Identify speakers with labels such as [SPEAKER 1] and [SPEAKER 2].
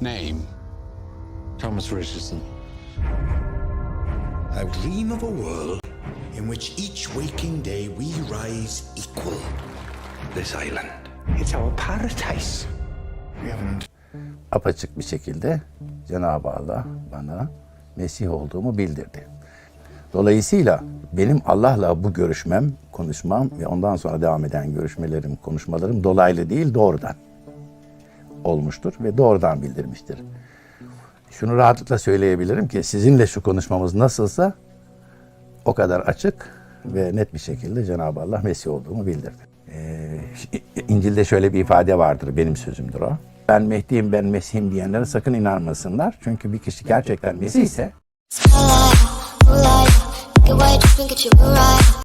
[SPEAKER 1] Name Thomas Richardson.
[SPEAKER 2] I dream of a world in which each waking day we rise equal. This island, it's our paradise. We haven't
[SPEAKER 3] apaçık bir şekilde Cenab-ı Allah bana Mesih olduğumu bildirdi. Dolayısıyla benim Allah'la bu görüşmem, konuşmam ve ondan sonra devam eden görüşmelerim, konuşmalarım dolaylı değil doğrudan olmuştur ve doğrudan bildirmiştir. Şunu rahatlıkla söyleyebilirim ki sizinle şu konuşmamız nasılsa o kadar açık ve net bir şekilde Cenab-ı Allah Mesih olduğumu bildirdi. Ee, İncil'de şöyle bir ifade vardır, benim sözümdür o. Ben Mehdi'yim, ben Mesih'im diyenlere sakın inanmasınlar. Çünkü bir kişi gerçekten Mesih ise